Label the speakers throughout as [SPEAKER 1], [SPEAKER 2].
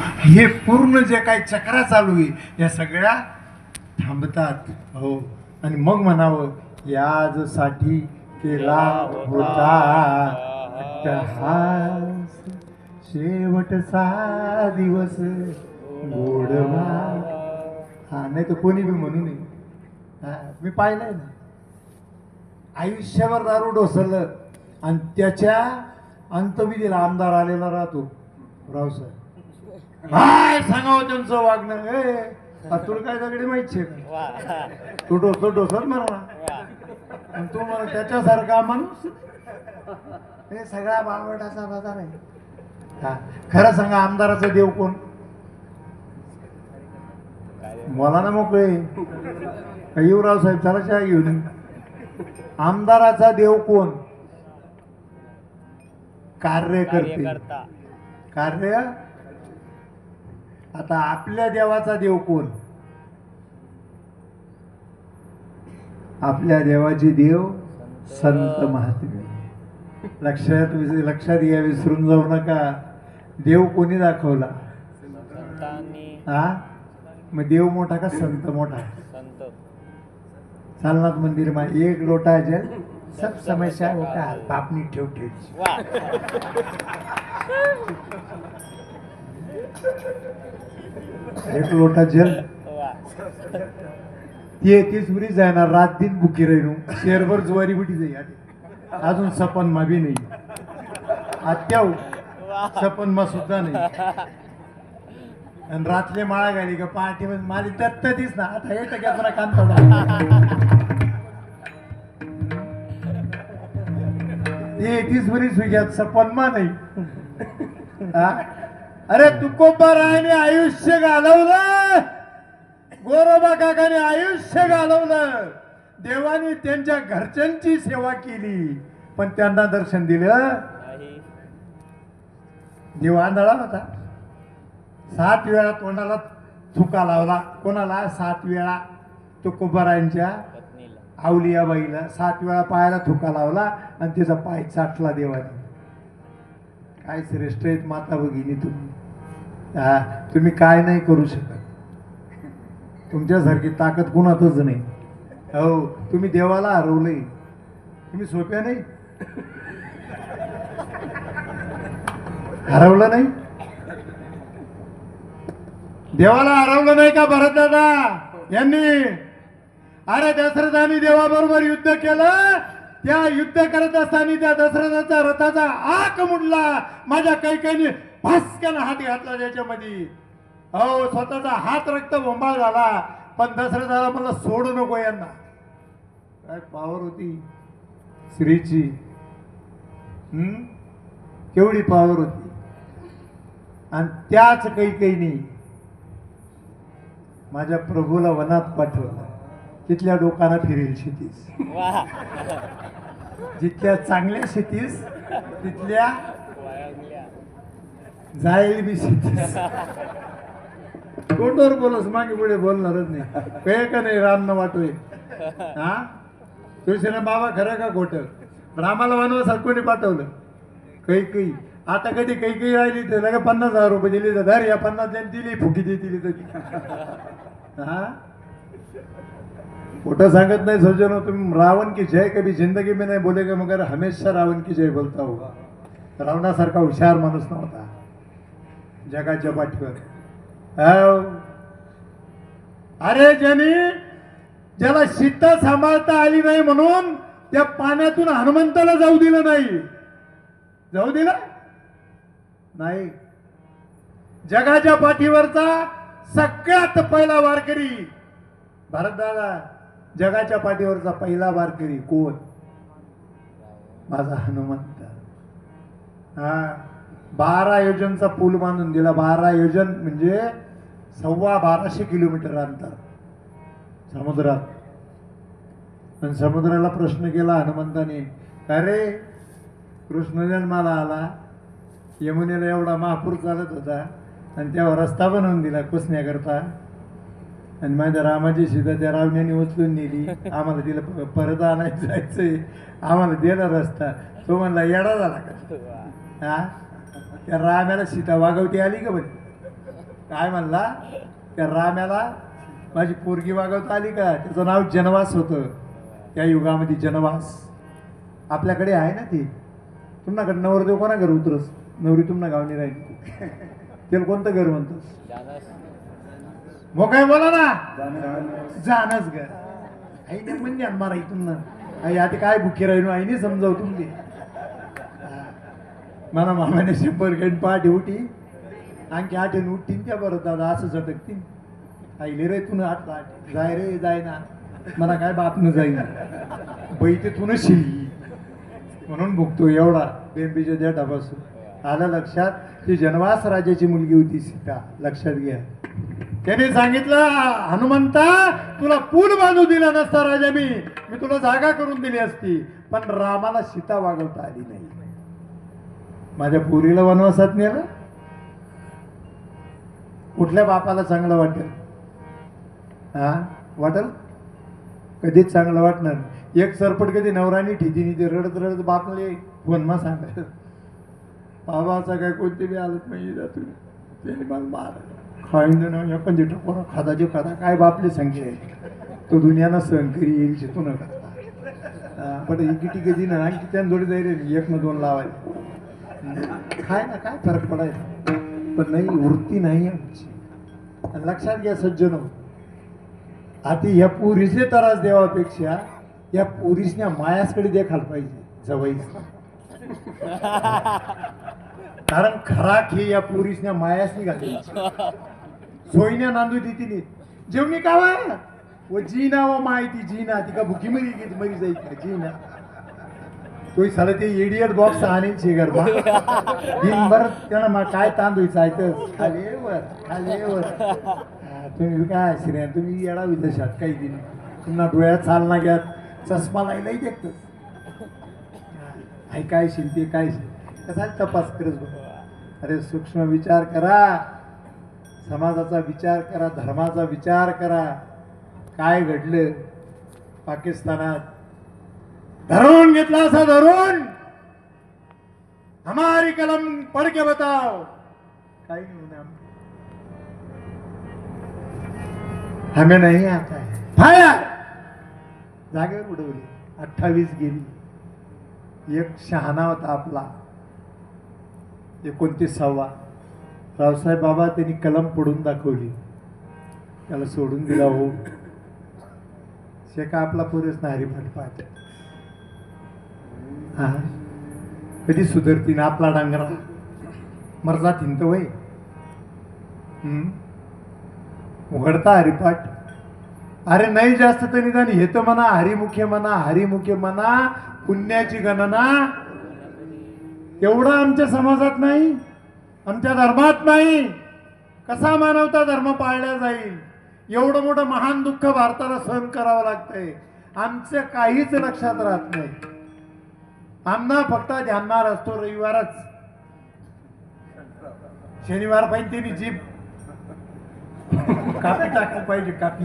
[SPEAKER 1] हे पूर्ण जे काही चक्रा चालू आहे या सगळ्या थांबतात हो. आणि मग म्हणावं याजसाठी केला होता अट्टहास शेवटचा दिवस गोडवा हा नाही तर कोणी बी म्हणू नये. हा, मी पाहिलंय ना. आयुष्यावर दारू ढोसरलं आणि त्याच्या अंतविधीला आमदार आलेला राहतो. रावसाहेब. काय सांगावं त्यांचं वागणं? तुला काय दगडी माहिती तू डोसर डोसर आणि तू मला त्याच्यासारखा माणूस? हे सगळा बावटाचा बाजार आहे. खरं सांगा आमदाराचा देव कोण? मला ना मोकळे. युवराव साहेब चला चहा घेऊन. आमदाराचा देव कोण? कार्यकर्ते.
[SPEAKER 2] कार्यकर्ता.
[SPEAKER 1] कार्य? आता आपल्या देवाचा देव कोण? आपल्या देवाचे देव संत महात्मे. लक्षात लक्षात या विसरून जाऊ नका. देव कोणी दाखवला? हा मग देव मोठा का संत मोठा?
[SPEAKER 2] संत.
[SPEAKER 1] चालनाथ मंदिर मा एक लोटा जल सब समस्या होता पापणी ठेव ठेव. एक लोटा जल. ते वरी जाणार रात दिन बुकी राहिलो शेरभर ज्वारी बुटी जाई. अजून सपन मा बी नाही आत्याव सपन मा सुद्धा नाही. आणि रातले माळा घाली का पहाटे माझी दत्त दिस ना. आता हे टक्क्यात मला कान पडा ते तीस वरी सुग्यात सपन मा नाही. हा? अरे तुकोबारायने आयुष्य घालवलं. गोरोबा काकाने आयुष्य घालवलं. देवाने त्यांच्या घरच्यांची सेवा केली पण त्यांना दर्शन दिलं देव आंधळा होता. सात वेळा तोंडाला थुका लावला. कोणाला? सात वेळा. तुकोबारायांच्या
[SPEAKER 2] पत्नीला.
[SPEAKER 1] आवलियाबाईला सात वेळा पायाला थुका लावला आणि तिचा पाय चाटला देवाने. काय श्रेष्ठ आहेत माता भगिनी तुम्ही. हा तुम्ही काय नाही करू शकत. तुमच्यासारखी ताकद कुणातच नाही. हो तुम्ही देवाला हरवले तुम्ही सोप्या नाही? हरवलं नाही? देवाला हरवलं नाही का भरत दादा यांनी? अरे दशरथाने देवाबरोबर युद्ध केलं. त्या युद्ध करत असताना त्या दशरथाचा रथाचा आक मुडला. माझ्या कैकाने भास्क्यानं हात घातला त्याच्यामध्ये. हो स्वतःचा हात रक्त बोंबाळ झाला पण दशरथाला मला सोडू नको यांना. काय पावर होती. स्त्रीची हम्म? केवढी पावर होती. आणि त्याच कैकेने माझ्या प्रभूला वनात पाठवलं. तिथल्या लोकांना फिरेल शेतीस. जिथल्या चांगल्या शेतीस तिथल्या जाईल बी शेतीस कोटवर बोलस मागे पुढे बोलणारच नाही. कळ का नाही राम न वाटोय हा? तुळशीराम बाबा खरं का खोट? रामाला वनवासात कोणी पाठवलं? काही काही आता कधी काही काही राहिली तर लगे पन्नास हजार रुपये दिली तर धर या पन्नास जण दिली फुकी दे दिली तर. हा? खोटं सांगत नाही सज्जनो तुम्ही रावण की जय कभी जिंदगी मी नाही बोले का मग हमेशा रावण की जय बोलता होगा. रावणासारखा हुशार माणूस नव्हता. जगाच्या पाठीवर. अरे ज्याने ज्याला शीता सांभाळता आली नाही म्हणून त्या पाण्यातून हनुमंताला जाऊ दिलं नाही. जाऊ दिलं? नाही. जगाच्या पाठीवरचा सगळ्यात पहिला वारकरी भारतदादा जगाच्या पाठीवरचा पहिला वारकरी कोण? माझा हनुमंत. हा. बारा योजनचा पूल बांधून दिला. बारा योजन म्हणजे सव्वा बाराशे किलोमीटर अंतर. समुद्रात. आणि समुद्राला प्रश्न केला हनुमंताने अरे कृष्ण जन्माला आला. यमुनेला एवढा महापूर चालत होता आणि तेव्हा रस्ता बनवून दिला कुसण्याकरता. आणि माझ्या रामाची सीता त्या रावण्याने उचलून नेली. आम्हाला तिला परत आणायचं जायचंय. आम्हाला दिला रस्ता. तो म्हणला येडा झाला का? हा? त्या राम्याला सीता वागवती आली का बरं काय म्हणला? त्या राम्याला माझी पोरगी वागवता आली का? त्याचं नाव जनवास होतं. त्या युगामध्ये जनवास. आपल्याकडे आहे ना ती? तुम्हाकडे नवरदेव कोणा घर उतरस? नवरी तुम्हाला गावनी राहील त्याला कोणतं घर म्हणतोस? मग काय बोला ना. जानच घर. आईने म्हणजे मारा इथून ना. आई आता काय भुके राहिलो? आईने समजाव तुमचे मला मामाने शंभर घंट पहाटे उठी. आणखी आठवण उठतीन त्या बरं दादा असं झटकतीन. आईले रे तुन आठ आठ. जाय रे जाय ना मला काय बाप न जाईना बाई ते तुन म्हणून भुगतो एवढा बेंबीच्या देठापासून. आलं लक्षात? ती जनवास राजाची मुलगी होती सीता. लक्षात घ्या. त्याने सांगितलं हनुमंता तुला पूल बांधू दिला नसता राजा मी. मी तुला जागा करून दिली असती. पण रामाला सीता वागवता आली नाही. माझ्या पुरीला वनवासात नेलं. कुठल्या बापाला चांगलं वाटेल? हा वाटेल? कधीच चांगलं वाटणार एक सरपट कधी नवरानी ठिजीनी ते रडत रडत बापले वनमा सांगायचं? बाबाचा काय कोणते बी आलत नाही जातो त्याने मला मार खाईन ना या जे टकोरा खादा जो खादा काय बापले संख्या आहे तो दुनियाना सहन करी येईल शिकू नका. पण इकिटी कधी ना आणखी त्यानं जोडी जाईल एक न दोन लावायला काय ना काय फरक पडायचा पण नाही वृत्ती नाही आमची. लक्षात घ्या सज्जन आधी या पुरीचे त्रास देवापेक्षा या पुरीसने मायासकडे देखाल पाहिजे जवळीस. कारण खरा खे या पुरीसने मायासनी घातली सोयीने नांदू ती तिने. जेवणी कावा व जीना व माहिती जीना. ती का भुकी मरी गेली मरी जाईल का? जीना. तोय साला ते इडियट बॉक्स आणि शिगर बा. दिनभर त्यानं मग काय तांदूळ ऐकत खाली वर खाली वर. हा, तुम्ही काय श्रेया तुम्ही येडा विदेशात काही दिन. पुन्हा डोळ्यात चालना घ्यात. चष्मा लाईलाही देखत आई काय शिंते काय शिंते कसा तपास करत बघ अरे सूक्ष्म विचार करा. समाजाचा विचार करा धर्माचा विचार करा. काय घडलं? पाकिस्तानात धरून घेतला असा धरून. हमारी कलम पढ़ के बताओ. काही नाही हमें नाही आता है. फायर! जागेवर उडवली. अठ्ठावीस गेली. एक शहाणा होता आपला. एकोणतीसावा. रावसाहेब बाबा त्यांनी कलम पडून दाखवली. त्याला सोडून दिला हो. शेका आपला पुरेस नारी हरिपाठ हा. कधी सुधरतीन आपला डांगरा. मरजा थिंत वय. उघडता हरिपाठ. अरे नाही जास्त तर निदान हे तर म्हणा हरिमुखे म्हणा हरिमुखे म्हणा पुण्याची गणना. एवढं आमच्या समाजात नाही आमच्या धर्मात नाही. कसा मानवता धर्म पाळला जाईल? एवढं मोठं महान दुःख भारताला सहन करावं लागतंय. आमचं काहीच लक्षात राहत नाही. आमना फक्त ध्यानणार असतो रविवारच. शनिवार पाहिजे त्यांनी जीप. कापी टाकली पाहिजे कापी.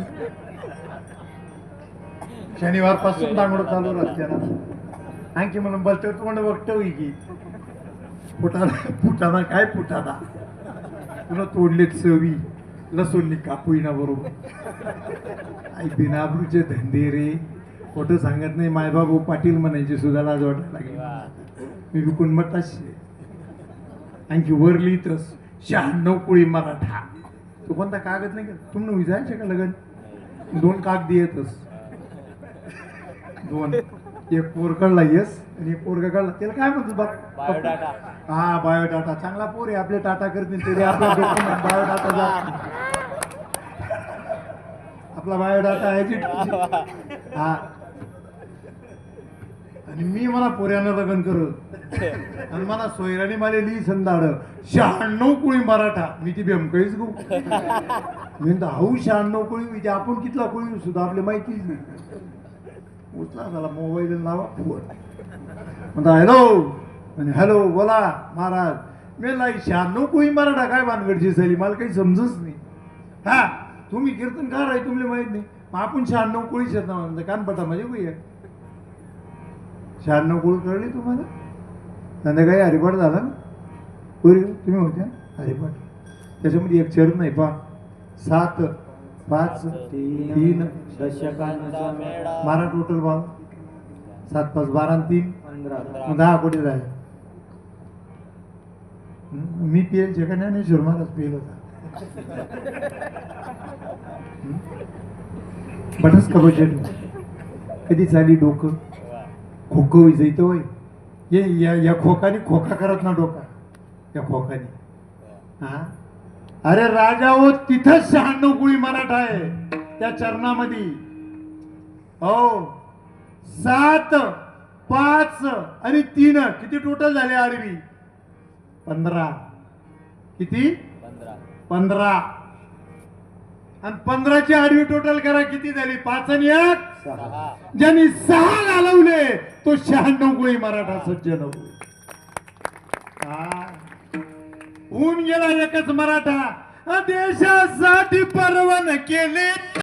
[SPEAKER 1] शनिवारपासून दांगड चालू रस्त्याला. आणखी म्हणून बसतो तोंड बघतो की? फुटाना फुटाना काय फुटाना? तुला तोडले चवी लसूणनी कापूईना बरोबर. आई बिनाबरूचे धंदे रे. खोटं सांगत नाही मायबाबू पाटील म्हणायचे सुद्धा लाज वाटायला लागली मी विकून मग तशी आणखी वर लिहितस शहाण्णव कुळी मराठा. तू कोणता कागद नाही का? तुम्ही विचारायचे का लगन? दोन कागद येतस दोन. एक पोर काढला येस आणि एक पोरगा काढला त्याला काय म्हणतो बाप
[SPEAKER 2] बायोडाटा.
[SPEAKER 1] हा बायोडाटा. चांगला पोर आहे आपले टाटा करतील तरी आपला बायोडाटा जात नाही. आपला बायोडाटा आहे. हा. आणि मी मला पोऱ्यानं लग्न कर आणि मला सोयराने मला लिही संदाड. शहाण्णव कुळी मराठा. मी ती बेमकळीच गो. मी म्हणतो, हाऊ शहाण्णव कुळी ते म्हणजे आपण कितला कुळी सुद्धा आपली माहितीच नाही. उचला झाला मोबाईल लावा फोन. म्हणता हॅलो. म्हणजे हॅलो बोला महाराज. मी लाई शहाण्णव कुळी मराठा काय भानगडची झाली मला काही समजच नाही. हा तुम्ही कीर्तनकार आहे तुम्हाला माहीत नाही. मग आपण शहाण्णव कुळीच येत ना म्हणतो कानपटा म्हणजे कुई आहे. शहाण्णव कुळी कळली तुम्हाला? संध्याकाळी हरिपाठ झाला ना? तुम्ही होत्या? हरिपाठ. त्याच्यामध्ये एक चरण आहे पा सात पाच
[SPEAKER 2] तीन दशकांचा
[SPEAKER 1] बारा टोटल भाव. सात पाच बारा आणि तीन. दहा कोटी आहे? मी पिएल का ज्ञानेश्वर महाराज पिएल होता? बटस का बजेट कधी चाली डोकं? खोकं विजयतो होय. ये या या खोकाने खोका करत ना डोका. या खोकाने. हा? अरे राजा हो तिथंच शहाण्णव कुळी मराठा आहे. त्या चरणामध्ये. हो. सात पाच आणि तीन. किती टोटल झाले आडवी पंधरा. किती?
[SPEAKER 2] पंधरा.
[SPEAKER 1] पंधरा. आणि पंधराची आडवी टोटल करा किती झाली? पाच आणि एक? ज्यांनी सहा घालवले तो शहाण्णव गुळी मराठा सज्जन. होऊन गेला एकच मराठा. देशासाठी परवान केले